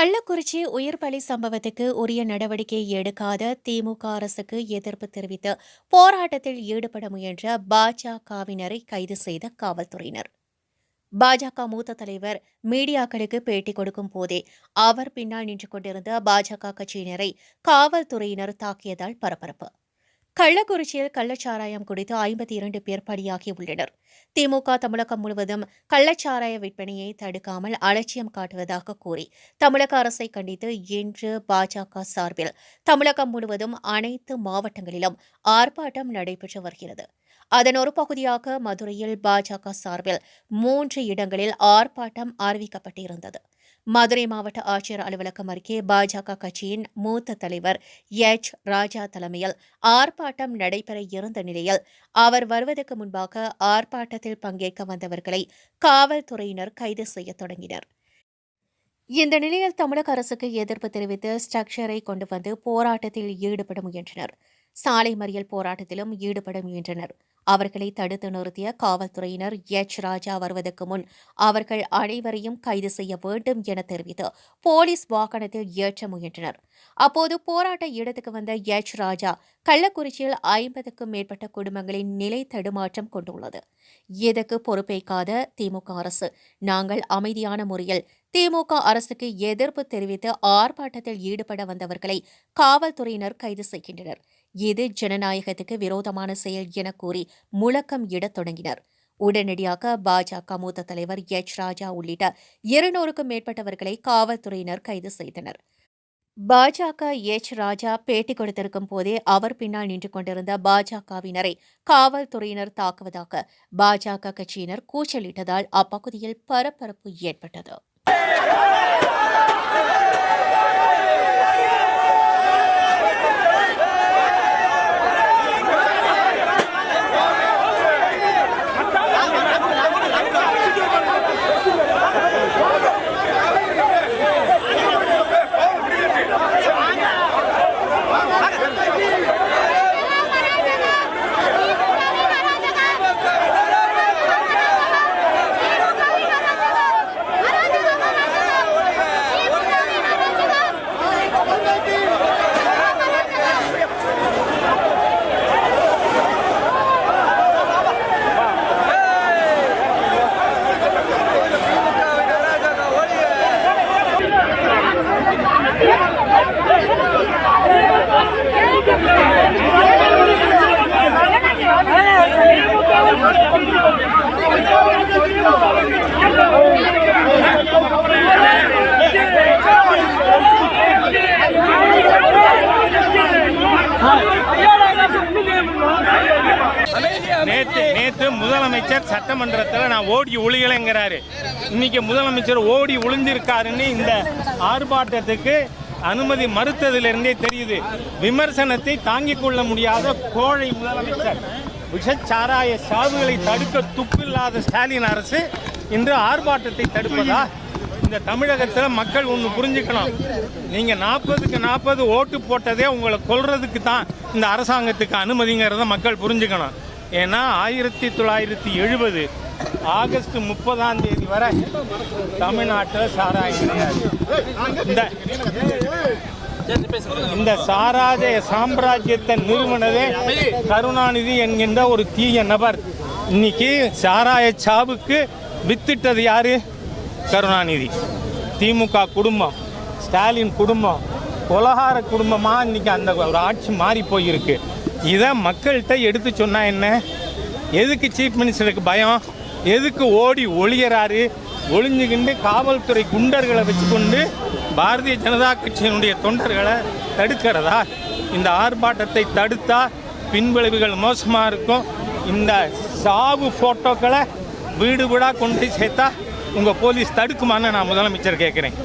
கள்ளக்குறிச்சி உயிர் பலி சம்பவத்துக்கு உரிய நடவடிக்கை எடுக்காத திமுக அரசுக்கு எதிர்ப்பு தெரிவித்து போராட்டத்தில் ஈடுபட முயன்ற பாஜகவினரை கைது செய்த காவல்துறையினர். பாஜக மூத்த தலைவர் மீடியாக்களுக்கு பேட்டி கொடுக்கும் போதே அவர் பின்னால் நின்று கொண்டிருந்த பாஜக கட்சியினரை காவல்துறையினர் தாக்கியதால் பரபரப்பு. கள்ளக்குறிச்சியில் கள்ளச்சாராயம் குடித்து ஐம்பத்தி இரண்டு பேர் பலியாகி உள்ளனர். திமுக தமிழகம் முழுவதும் கள்ளச்சாராய விற்பனையை தடுக்காமல் அலட்சியம் காட்டுவதாக கூறி தமிழக அரசை கண்டித்து இன்று பாஜக சார்பில் தமிழகம் முழுவதும் அனைத்து மாவட்டங்களிலும் ஆர்ப்பாட்டம் நடைபெற்று வருகிறது. அதன் ஒரு பகுதியாக மதுரையில் பாஜக சார்பில் மூன்று இடங்களில் ஆர்ப்பாட்டம் அறிவிக்கப்பட்டிருந்தது. மதுரை மாவட்ட ஆட்சியர் அலுவலகம் அருகே பாஜக கட்சியின் மூத்த தலைவர் எச். ராஜா தலைமையில் ஆர்ப்பாட்டம் நடைபெற இருந்த நிலையில் அவர் வருவதற்கு முன்பாக ஆர்ப்பாட்டத்தில் பங்கேற்க வந்தவர்களை காவல்துறையினர் கைது செய்யத் தொடங்கினர். இந்த நிலையில் தமிழக அரசுக்கு எதிர்ப்பு தெரிவித்து ஸ்ட்ரக்சரை கொண்டு வந்து போராட்டத்தில் ஈடுபட முயன்றனர். சாலை மறியல் போராட்டத்திலும் ஈடுபட முயன்றனர். அவர்களை தடுத்து நிறுத்திய காவல்துறையினர் எச். ராஜா வருவதற்கு முன் அவர்கள் அனைவரையும் கைது செய்ய வேண்டும் என தெரிவித்து போலீஸ் வாகனத்தில் ஏற்ற முயன்றனர். அப்போது போராட்ட இடத்துக்கு வந்த எச். ராஜா கள்ளக்குறிச்சியில் ஐம்பதுக்கும் மேற்பட்ட குடும்பங்களின் நிலை தடுமாற்றம் கொண்டுள்ளது. இதற்கு பொறுப்பேற்காத திமுக அரசு நாங்கள் அமைதியான முறையில் திமுக அரசுக்கு எதிர்ப்பு தெரிவித்து ஆர்ப்பாட்டத்தில் ஈடுபட வந்தவர்களை காவல்துறையினர் கைது செய்கின்றனர். இது ஜனநாயகத்துக்கு விரோதமான செயல் என கூறி முழக்கம் இடத் தொடங்கினர். உடனடியாக பாஜக மூத்த தலைவர் எச். ராஜா உள்ளிட்ட இருநூறுக்கும் மேற்பட்டவர்களை காவல்துறையினர் கைது செய்தனர். பாஜக எச். ராஜா பேட்டி கொடுத்திருக்கும் போதே அவர் பின்னால் நின்று கொண்டிருந்த பாஜகவினரை காவல்துறையினர் தாக்குவதாக பாஜக கட்சியினர் கூச்சலிட்டதால் அப்பகுதியில் பரபரப்பு ஏற்பட்டது. நேற்று நேற்று முதலமைச்சர் சட்டமன்றத்தில் நான் ஓடி ஒளியலைங்கிறாரு. இன்னைக்கு முதலமைச்சர் ஓடி ஒளிஞ்சிருக்காருன்னு இந்த ஆர்ப்பாட்டத்துக்கு அனுமதி மறுத்ததிலிருந்தே தெரியுது. விமர்சனத்தை தாங்கிக் கொள்ள முடியாத கோழை முதலமைச்சர். விஷச்சாராய சாவுகளை தடுக்க துப்பில்லாத ஸ்டாலின் அரசு இன்று ஆர்ப்பாட்டத்தை தடுப்பதா? இந்த தமிழகத்தில் மக்கள் ஒன்று புரிஞ்சுக்கணும். நீங்கள் நாற்பதுக்கு நாற்பது ஓட்டு போட்டதே உங்களை கொல்றதுக்கு தான் இந்த அரசாங்கத்துக்கு அனுமதிங்கிறத மக்கள் புரிஞ்சுக்கணும். ஏன்னா ஆயிரத்தி தொள்ளாயிரத்தி எழுபது ஆகஸ்ட் முப்பதாம் தேதி வரை தமிழ்நாட்டில் சாராயம் இந்த இந்த சாராஜய சாம்ராஜ்யத்தை நிறுவனதே கருணாநிதி என்கின்ற ஒரு தீய நபர். இன்னைக்கு சாராய சாவுக்கு வித்திட்டது யாரு? கருணாநிதி. திமுக குடும்பம் ஸ்டாலின் குடும்பம் கொலகார குடும்பமாக இன்றைக்கி அந்த ஒரு ஆட்சி மாறி போயிருக்கு. இதை மக்கள்கிட்ட எடுத்து சொன்னால் என்ன? எதுக்கு சீஃப் மினிஸ்டருக்கு பயம்? எதுக்கு ஓடி ஒளியறாரு? ஒளிஞ்சுக்கிண்டு காவல்துறை குண்டர்களை வச்சுக்கொண்டு பாரதிய ஜனதா கட்சியினுடைய தொண்டர்களை தடுக்கிறதா? இந்த ஆர்ப்பாட்டத்தை தடுத்தா பின்விளைவுகள் மோசமாக இருக்கும். இந்த சாவு ஃபோட்டோக்களை வீடு வீடாக கொண்டு போய் சேர்த்தா உங்கள் போலீஸ் தடுக்குமான்னு நான் முதலமைச்சர் கேட்குறேன்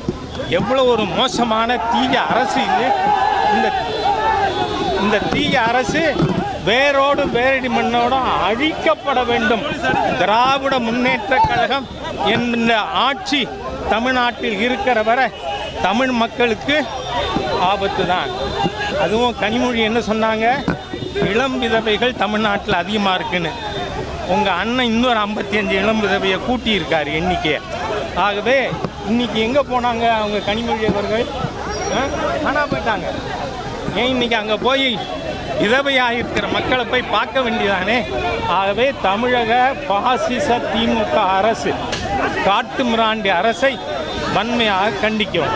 எவ்வளோ ஒரு மோசமான தீய அரசு இது. இந்த இந்த தீய அரசு வேரோடு வேரடி மண்ணோடும் அழிக்கப்பட வேண்டும். திராவிட முன்னேற்ற கழகம் என்ற ஆட்சி தமிழ்நாட்டில் இருக்கிற வரை தமிழ் மக்களுக்கு ஆபத்து தான் அதுவும் கனிமொழி என்ன சொன்னாங்க? இளம் விதவைகள் தமிழ்நாட்டில் அதிகமாக இருக்குன்னு. உங்கள் அண்ணன் இன்னொரு ஐம்பத்தி அஞ்சு இளம் விதவையை கூட்டியிருக்காரு எண்ணிக்கையை. ஆகவே இன்னைக்கு எங்கே போனாங்க அவங்க கனிமொழி அவர்கள்? போயிட்டாங்க. ஏன் இன்னைக்கு அங்கே போய் விதவையாக இருக்கிற மக்களை போய் பார்க்க வேண்டியதானே? ஆகவே தமிழக பாசிச திமுக அரசு காட்டு மிராண்டி அரசை வன்மையாக கண்டிக்கிறோம்